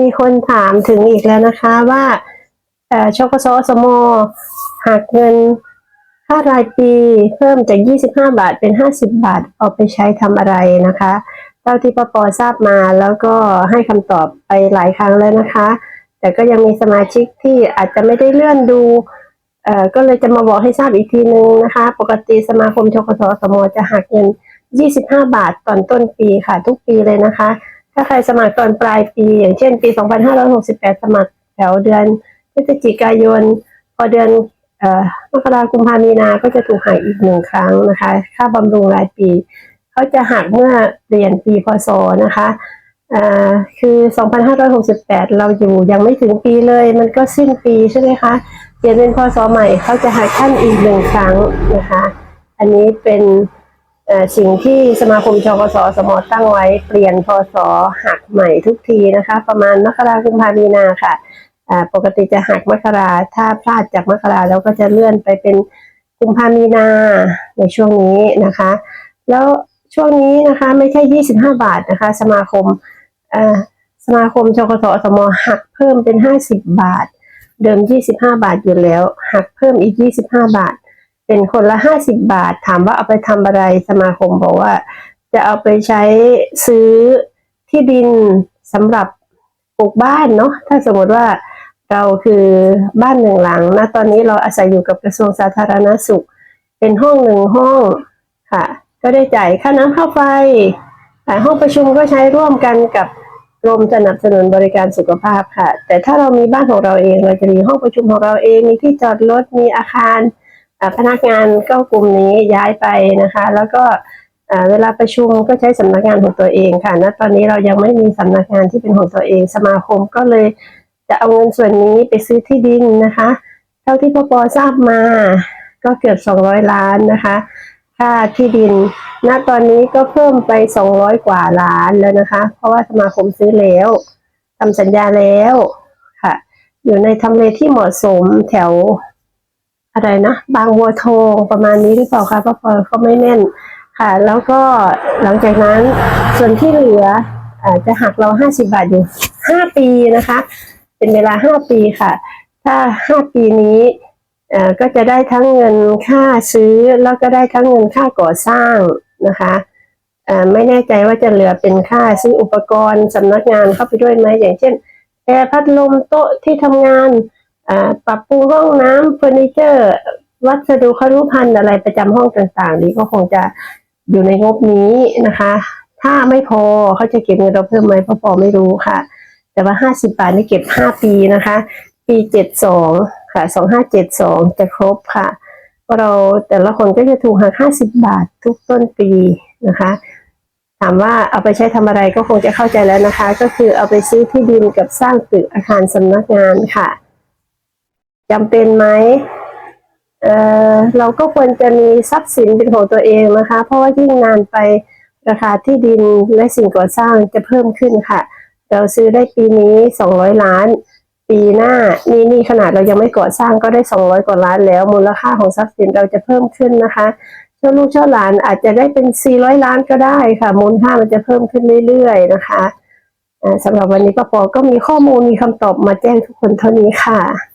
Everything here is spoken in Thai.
มีคนถามถึงอีกแล้วนะคะว่าเอ่อชกสสมหักเงินค่ารายปีเพิ่มจาก 25 บาทเป็น 50 บาท เอาไปใช้ทำอะไรนะคะเท่าที่ปปทราบมาแล้วก็ให้คำตอบไปหลายครั้งแล้วนะคะ แต่ก็ยังมีสมาชิกที่อาจจะไม่ได้เลื่อนดูเอ่อก็เลยจะมาบอกให้ทราบอีกทีนึงนะคะ ปกติสมาคมชกสสมจะหักเงิน 25 บาทตอนต้นปีค่ะ ทุกปีเลยนะคะ ถ้าใครสมัครตอนปลายปี อย่างเช่นปี 2568 สมัครแถวเดือนพฤศจิกายน พอเดือนมกราคมกุมภามีนา ก็จะถูกหักอีกหนึ่งครั้งนะคะ ค่าบำรุงรายปี เขาจะหักเมื่อเปลี่ยนปีพศนะคะคือ 2568 เราอยู่ยังไม่ถึงปีเลย มันก็สิ้นปีใช่ไหมคะ เปลี่ยนเป็นพศใหม่ เขาจะหักท่านอีกหนึ่งครั้งนะคะ อันนี้เป็น สิ่งที่สมาคมชกสสมตั้งไว้เปลี่ยนพศหักใหม่ทุกทีนะคะ ประมาณมกราคมกุมภามีนาค่ะปกติจะหักมกราถ้าพลาดจากมกราแล้วก็จะเลื่อนไปเป็นกุมภามีนาในช่วงนี้นะคะ แล้วช่วงนี้นะคะไม่ใช่ 25 บาทนะคะ สมาคมสมาคมชกสสมหักเพิ่มเป็น 50 บาท เดิม 25 บาทอยู่แล้ว หักเพิ่มอีก 25 บาท เป็นคนละ50บบาท ถามว่าเอาไปทำอะไรสมาคมบอกว่า จะเอาไปใช้ซื้อที่ดินสำหรับปลูกบ้านเนาะถ้าสมมติว่าเราคือบ้านหนึ่งหลังนะตอนนี้เราอาศัยอยู่กับกระทรวงสาธารณสุข เป็นห้องหนึ่งห้องค่ะ ก็ได้จ่ายค่าน้ำค่าไฟแต่ห้องประชุมก็ใช้ร่วมกันกับกรมสนับสนุนบริการสุขภาพค่ะ แต่ถ้าเรามีบ้านของเราเองเราจะมีห้องประชุมของเราเองมีที่จอดรถมีอาคาร พนักงานก็กลุ่มนี้ย้ายไปนะคะ แล้วก็เวลาประชุมก็ใช้สำนักงานของตัวเองค่ะณตอนนี้เรายังไม่มีสำนักงานที่เป็นของตัวเอง สมาคมก็เลยจะเอาเงินส่วนนี้ไปซื้อที่ดินนะคะ เท่าที่ปปทราบมา ก็เกือบ 200 ล้านนะคะ ค่าที่ดิน ณตอนนี้ก็เพิ่มไป 200 กว่าล้านแล้วนะคะ เพราะว่าสมาคมซื้อแล้วทำสัญญาแล้วค่ะ อยู่ในทำเลที่เหมาะสมแถว อะไรนะบางวัวทองประมาณนี้หรือเปล่าคะป้าปอก็ไม่แน่นค่ะ แล้วก็หลังจากนั้นส่วนที่เหลืออาจะหักเรา50บาทอยู่5ปีนะคะ เป็นเวลา5ปีค่ะ ถ้า5ปีนี้เอ่อก็จะได้ทั้งเงินค่าซื้อแล้วก็ได้ทั้งเงินค่าก่อสร้างนะคะเอ่อไม่แน่ใจว่าจะเหลือเป็นค่าซื้ออุปกรณ์สำนักงานเข้าไปด้วยไหมอย่างเช่นแอร์พัดลมโต๊ะที่ทำงาน ปรับปรุงห้องน้ำเฟอร์นิเจอร์ วัสดุครุภัณฑ์อะไรประจำห้องต่างๆ นี้ก็คงจะอยู่ในงบนี้นะคะ ถ้าไม่พอเขาจะเก็บเงินเราเพิ่มไหมพราะพอไม่รู้ค่ะ แต่ว่า50บาทนี่เก็บ5ปีนะคะ ปี72ค่ะ2572จะครบค่ะเราแต่ละคนก็จะถูกหัก50บาททุกต้นปีนะคะถามว่าเอาไปใช้ทำอะไรก็คงจะเข้าใจแล้วนะคะ ก็คือเอาไปซื้อที่ดินกับสร้างตึกอาคารสำนักงานค่ะ จำเป็นไหมเอ่อเราก็ควรจะมีทรัพย์สินเป็นของตัวเองนะคะ เพราะว่ายิ่งนานไปราคาที่ดินและสิ่งก่อสร้างจะเพิ่มขึ้นค่ะ เราซื้อได้ปีนี้ 200 ล้าน ปีหน้านี่นี่ขนาดเรายังไม่ก่อสร้างก็ได้ 200 กว่าล้านแล้ว มูลค่าของทรัพย์สินเราจะเพิ่มขึ้นนะคะเจ้าลูกเจ้าหลานอาจจะได้เป็น 400 ล้านก็ได้ค่ะ มูลค่ามันจะเพิ่มขึ้นเรื่อยๆนะคะสำหรับวันนี้ป้าปอก็มีข้อมูลมีคำตอบมาแจ้งทุกคนเท่านี้ค่ะ